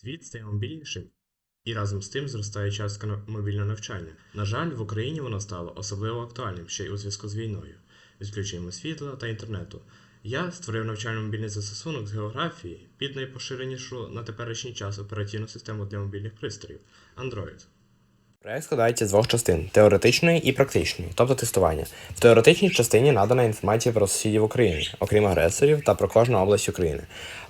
Світ стає мобільнішим, і разом з тим зростає частка мобільного навчання. На жаль, в Україні воно стало особливо актуальним ще й у зв'язку з війною, відключенням світла та інтернету. Я створив навчально-мобільний застосунок з географії під найпоширенішу на теперішній час операційну систему для мобільних пристроїв Android. Проект складається з двох частин теоретичної і практичної, тобто тестування. В теоретичній частині надана інформація про сусідів України, окрім агресорів та про кожну область України.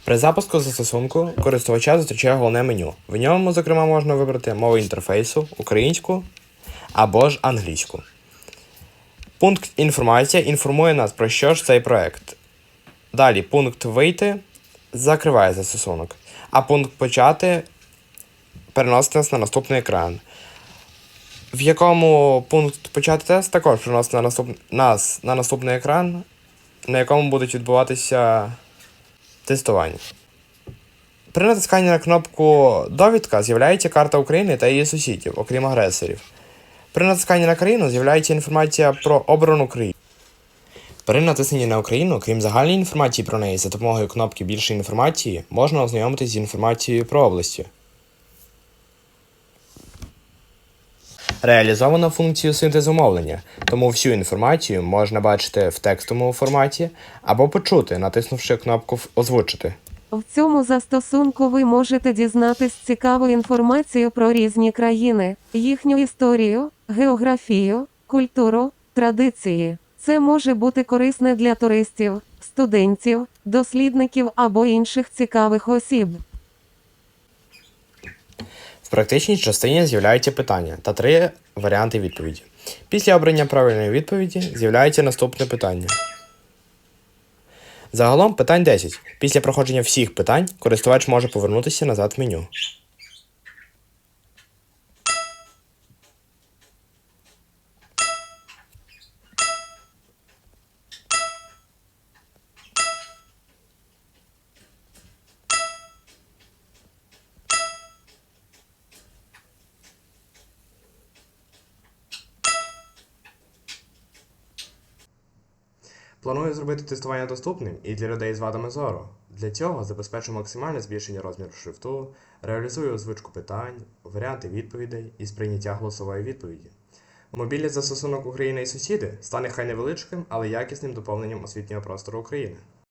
При запуску застосунку користувача зустрічає головне меню. В ньому, зокрема, можна вибрати мову інтерфейсу, українську або ж англійську. Пункт інформація інформує нас про що ж цей проект. Далі пункт вийти закриває застосунок, а пункт почати переносить нас на наступний екран в якому пункт почати тест також приносить на наступ... нас на наступний екран, на якому будуть відбуватися тестування. При натисканні на кнопку Довідка з'являється карта України та її сусідів, окрім агресорів. При натисканні на країну з'являється інформація про обрану країну. При натисненні на Україну, крім загальної інформації про неї, за допомогою кнопки Більше інформації можна ознайомитись з інформацією про області. Реалізовано функцію синтезу мовлення, тому всю інформацію можна бачити в текстовому форматі або почути, натиснувши кнопку Озвучити. В цьому застосунку ви можете дізнатись цікаву інформацію про різні країни, їхню історію, географію, культуру, традиції. Це може бути корисне для туристів, студентів, дослідників або інших цікавих осіб. В практичній частині з'являються питання та три варіанти відповіді. Після обрання правильної відповіді з'являється наступне питання. Загалом питань 10. Після проходження всіх питань користувач може повернутися назад в меню. Планую зробити тестування доступним і для людей з вадами зору. Для цього забезпечу максимальне збільшення розміру шрифту, реалізую озвучку питань, варіанти відповідей і сприйняття голосової відповіді. Мобільний застосунок Україна і сусіди стане хай невеличким, але якісним доповненням освітнього простору України.